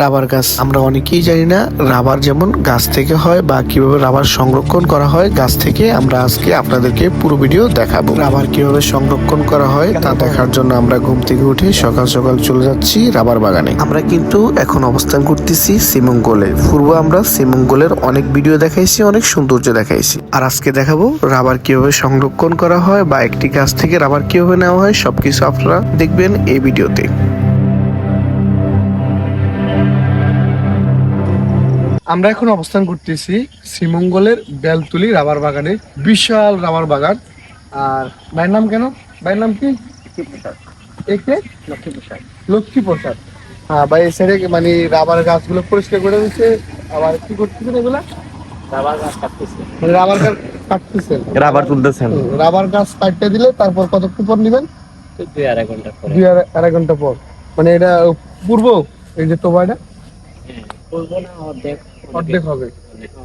Rubber গাছ। আমরা অনেকেই জানি না রাবার যেমন গাছ থেকে হয় বা কীভাবে রাবার সংরক্ষণ করা হয়, গাছ থেকে আমরা আজকে আপনাদেরকে পুরো ভিডিও দেখাবো। রাবার কীভাবে সংরক্ষণ করা হয়, তা দেখার জন্য আমরা ঘুম থেকে উঠে সকাল সকাল চলে যাচ্ছি রাবার বাগানে। আমরা কিন্তু এখন অবস্থান করতেছি শ্রীমঙ্গলে পূর্ব আমরা শ্রীমঙ্গলের অনেক ভিডিও দেখাইছি, অনেক সৌন্দর্য দেখাইছি। আর আজকে দেখাবো রাবার কীভাবে সংরক্ষণ করা হয় বা একটি গাছ থেকে রাবার কীভাবে নেওয়া হয়, সবকিছু আপনারা দেখবেন এই ভিডিওতে। আমরা এখন অবস্থান করতেছি শ্রীমঙ্গলের বেলতুলি রাবার বাগানে বিশাল রাবার বাগান। আর ভাইয়ের নাম কেন? ভাইয়ের নাম কি? একে লক্ষ্মী প্রসাদ হ্যাঁ ভাই এই সাইডে মানে রাবার গাছগুলো পরিষ্কার করে দিচ্ছে আবার কি করতেছেন এগুলা? রাবার গাছ কাটতেছে। মানে রাবার গাছ কাটতেছেন। রাবার তুলতেছেন। রাবার গাছ কাটতে দিলে তারপর কতক্ষণ পর নেবেন? তো দুই আড়াই ঘণ্টা পরে। দুই আড়াই- আড়াই ঘণ্টা পর। মানে এটা পূর্ব? এই যে তোবাটা হ্যাঁ, করব না অর্ধেক অর্ধেক হবে।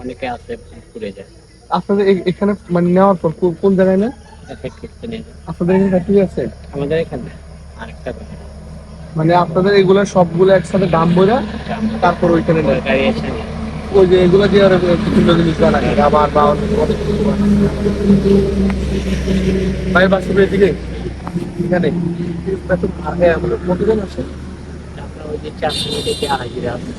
অনেকে- আছে পুড়ে যায়। আপনাদের এখানে মানে নেওয়ার পর কোন- জায়গায় না যায়। আপনাদের এখানে ফ্যাক্টরি আছে? আমাদের এখানে আরেকটা মানে আপনাদের এগুলো সবগুলো একসাথে দাম বোঝা তারপর ওইখানে। গাড়ি এসে ওই যে এগুলো দিয়ে আর বিভিন্ন জিনিস বানায় রাবার বা অনেক কিছু। ভাই বাসুর এদিকে এখানে। কতজন আছে? আপনার ওই যে চার মিনিটে যে হাজিরা আছে।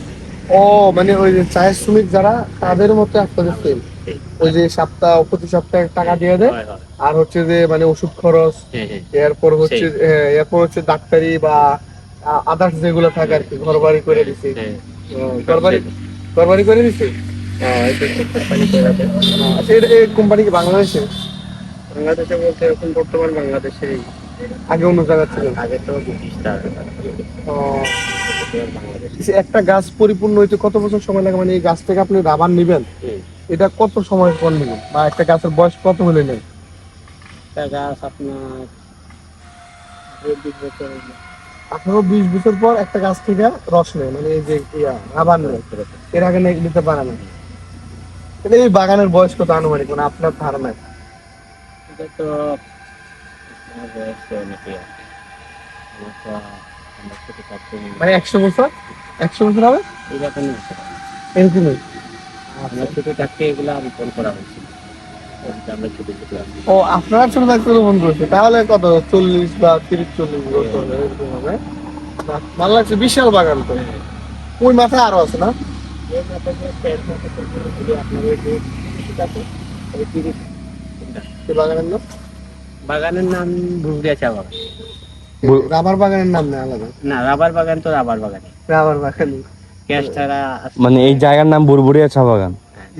ও মানে ওই যে চায়ের শ্রমিক যারা তাদের মতো আপনাদের সেম ওই যে সপ্তাহ প্রতি সপ্তাহে টাকা দিয়ে দেয়। আর হচ্ছে যে মানে ওষুধ খরচ হ্যাঁ, হ্যাঁ। এরপর হচ্ছে হ্যাঁ, এরপর হচ্ছে ডাক্তারি বা আদার্স যেগুলো থাকে আর কি ঘর বাড়ি করে দিছে। ঘর বাড়ি ঘর বাড়ি করে দিছে? যে কোম্পানি করে আচ্ছা এটা এই কোম্পানি কি বাংলাদেশে বাংলাদেশে বলতে এখন বর্তমান বাংলাদেশে আগে অন্য জায়গা ছিল আগে তো ব্রিটিশরা। ও, একটা গাছ পরিপূর্ণ হইতে কত বছর সময় লাগে? মানে এই গাছ থেকে আপনি রাবার নেবেন। এটা কত সময় পর নেবেন? বা একটা গাছের বয়স কত হলে নেন? একটা গাছ আপনার আঠারো বিশ বছর পর একটা গাছ থেকে রস নেয় মানে এই যে রাবার নেয়। এর আগে নিতে পারে না। তাহলে এই বাগানের বয়স কত আনুমানিক? মানে আপনার ধারণায় এটা তো আমার বয়স আছে আমার মানে একশো বছর? একশো বছর হবে? এরকমই আমার ছোট থাকতে এগুলো রোপণ করা হয়েছিল ও আপনারা ছোট থাকতে রোপণ করছে তাহলে কত? চল্লিশ বা তিরিশ চল্লিশ বছর এরকম হবে। ভালো লাগছে বিশাল বাগান তো। ওই মাথায় আরও আছে না? বাগানের নাম? বাগানের নাম চা বাগান। রাবার বাগানের নাম নেই আলাদা। না রাবার বাগান তো রাবার বাগান। রাবার বাগান। ক্যাশ ছাড়া মানে এই জায়গার নাম বুরবুরিয়া চা বাগান?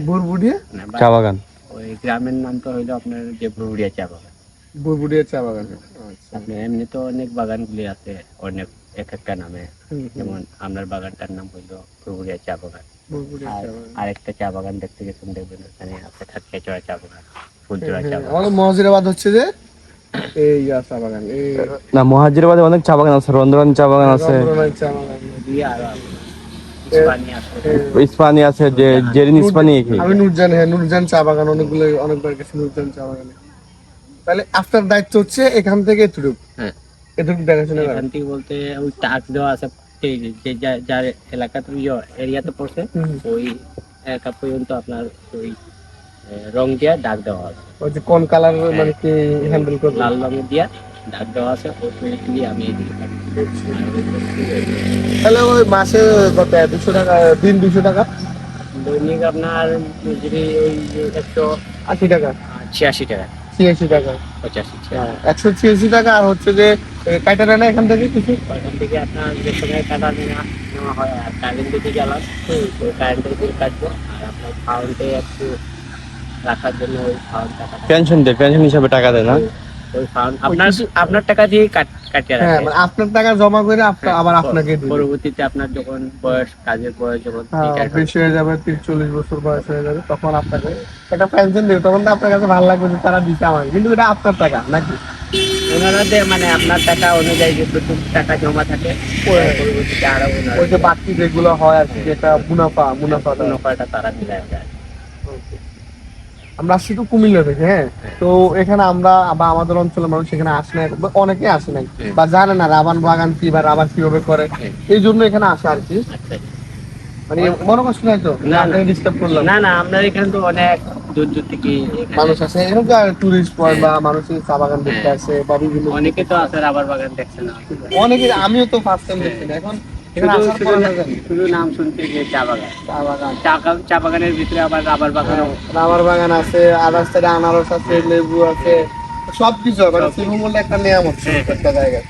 বুরবুডিয়া চা বাগান। ওই গ্রামের নাম তো হইল আপনার যে বুবরিয়া চা বাগান। বুরবুডিয়া চা বাগান। আচ্ছা। আপনার এমনি তো অনেক বাগানগুলি আছে অনেক এক একটা নামে। যেমন আপনার বাগানটার নাম হইল বুবরিয়া চা বাগান। বুরবুডিয়া আর চা বাগান। আরেকটা চা বাগান দেখতে গেছেন দেখবেন ওখানে আছে খাটকেচড়া চা বাগান ফুলচড়া চা হ্যাঁ, বাগান। মহাজিরাবাদ হচ্ছে যে? এই চা বাগান না মহাজিরাবাদে অনেক চা বাগান আছে রন্ধন চা বাগান আছে। ইস্পানি আছে। এই, ইস্পানি আছে যে জেরিন ইস্পানি কি? আমি নুরজান হ্যাঁ নুরজান চা বাগান অনেকগুলো অনেকবার গেছি নুরজান চা বাগানে। তাহলে আপনার দায়িত্ব হচ্ছে এখান থেকে এতটুকু? হ্যাঁ। এতটুকু দেখাশোনা করা। এখান থেকে বলতে ওই টাক দেওয়া আছে যে- যে যা- যার এলাকাতে এরিয়াতে পড়ছে ওই এলাকা পর্যন্ত আপনার ওই রং দিয়া দাগ দেওয়া আছে। ওই যে কোন কালার মানে কি হ্যান্ডেল করবে? লাল রঙের দিয়া দাগ দেওয়া আছে ওই পর্যন্তই আমি এদিকে কাটি। তাহলে ওই মাসে কত? দুশো টাকা দিন দুশো টাকা? দৈনিক আপনার মজুরি ওই একশো আশি টাকা। ছিয়াশি টাকা। ছিয়াশি টাকা। পঁচাশি হ্যাঁ, একশো ছিয়াশি টাকা আর হচ্ছে যে নেয় না এখান থেকে কিছু? ওখান থেকে আপনার যে সময় কাটা নেওয়া নেওয়া হয় আর কারেন্ট যদি গেলাম কারেন্টের বিল কাটবো আর আপনার ফাউন্ডে একটু রাখার জন্য ওই ফাউন্ড টাকাটা পেনশন দেয় পেনশন হিসাবে টাকা দেয় না? ওই ফাউন্ড আপনার আপনার টাকা দিয়ে কাট কাটিয়ে হ্যাঁ মানে আপনার টাকা জমা করে আপনার আবার আপনাকে দিবে। পরবর্তীতে আপনার যখন বয়স কাজের বয়স যখন হ্যাঁ, বেশি হয়ে যাবে বছর বয়স হয়ে যাবে তখন আপনাকে একটা পেনশন দেবে। তখন তো আপনার কাছে ভালো লাগবে যে তারা দিতে আমাকে। কিন্তু এটা আপনার টাকা নাকি? ওনারা যে মানে আপনার টাকা অনুযায়ী যতটুকু টাকা জমা থাকে পরবর্তীতে আরও ওই যে বাকি যেগুলো হয় আর কি যেটা মুনাফা মুনাফা মুনাফাটা তারা মিলায় আমরা আসছি তো কুমিল্লা থেকে হ্যাঁ? তো এখানে আমরা বা আমাদের অঞ্চলের মানুষ এখানে আসে না অনেকে আসে না বা জানে না রাবার বাগান কি বা রাবার কীভাবে করে। হ্যাঁ। এই জন্য এখানে আসে আর কি। মানে মনে কষ্ট নাই তো। ডিস্টার্ব করলাম। না না আপনার এখানে তো অনেক দূর দূর থেকে মানুষ এরকম টুরিস্ট পয়েন্ট বা মানুষের চা বাগান দেখতে আসে বা বিভিন্ন অনেকে তো রাবার বাগান দেখছে না। অনেকে আমিও তো ফার্স্ট টাইম দেখছি না। এখন এখানে শুধু নাম যে চা বাগান। চা বাগান। চা বাগানের ভিতরে আবার রাবার বাগান রাবার বাগান আছে আদার সাইডে আনারস আছে লেবু আছে সবকিছু আছে। মানে সবকিছু। একটা নিয়ম হচ্ছে একটা জায়গা